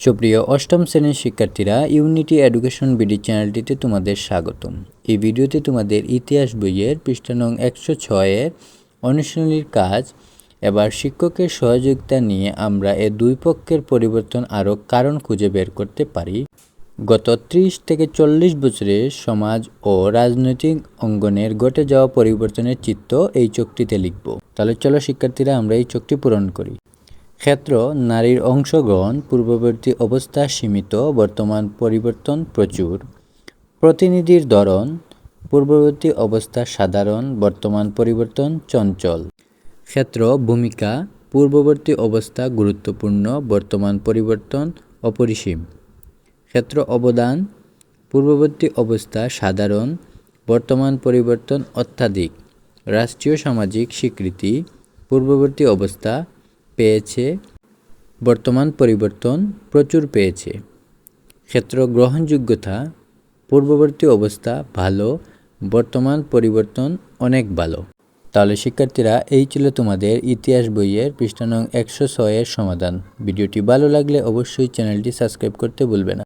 সুপ্রিয় অষ্টম শ্রেণির শিক্ষার্থীরা ইউনিটি এডুকেশন বিডি চ্যানেলটিতে তোমাদের স্বাগতম। এই ভিডিওতে তোমাদের ইতিহাস বইয়ের পৃষ্ঠা নং একশো ছয়ের অনুশীলনীর কাজ, এবার শিক্ষকের সহযোগিতা নিয়ে আমরা এ দুই পক্ষের পরিবর্তন আরও কারণ খুঁজে বের করতে পারি। গত ত্রিশ থেকে চল্লিশ বছরে সমাজ ও রাজনৈতিক অঙ্গনের ঘটে যাওয়া পরিবর্তনের চিত্র এই চোখটিতে লিখব। তাহলে চলো শিক্ষার্থীরা আমরা এই চোখটি পূরণ করি। ক্ষেত্র নারীর অংশগ্রহণ পূর্ববর্তী অবস্থা সীমিত, বর্তমান পরিবর্তন প্রচুর। প্রতিনিধির ধরন, পূর্ববর্তী অবস্থা সাধারণ, বর্তমান পরিবর্তন চঞ্চল। ক্ষেত্র ভূমিকা, পূর্ববর্তী অবস্থা গুরুত্বপূর্ণ, বর্তমান পরিবর্তন অপরিসীম। ক্ষেত্র অবদান, পূর্ববর্তী অবস্থা সাধারণ, বর্তমান পরিবর্তন অত্যাধিক। রাষ্ট্রীয় সামাজিক স্বীকৃতি, পূর্ববর্তী অবস্থা পেয়েছে। বর্তমান পরিবর্তন প্রচুর পেয়েছে। ক্ষেত্র গ্রহণযোগ্যতা, পূর্ববর্তী অবস্থা ভালো, বর্তমান পরিবর্তন অনেক ভালো। তাহলে শিক্ষার্থীরা, এই ছিল তোমাদের ইতিহাস বইয়ের পৃষ্ঠানং একশো ছয়ের সমাধান। ভিডিওটি ভালো লাগলে অবশ্যই চ্যানেলটি সাবস্ক্রাইব করতে ভুলবে না।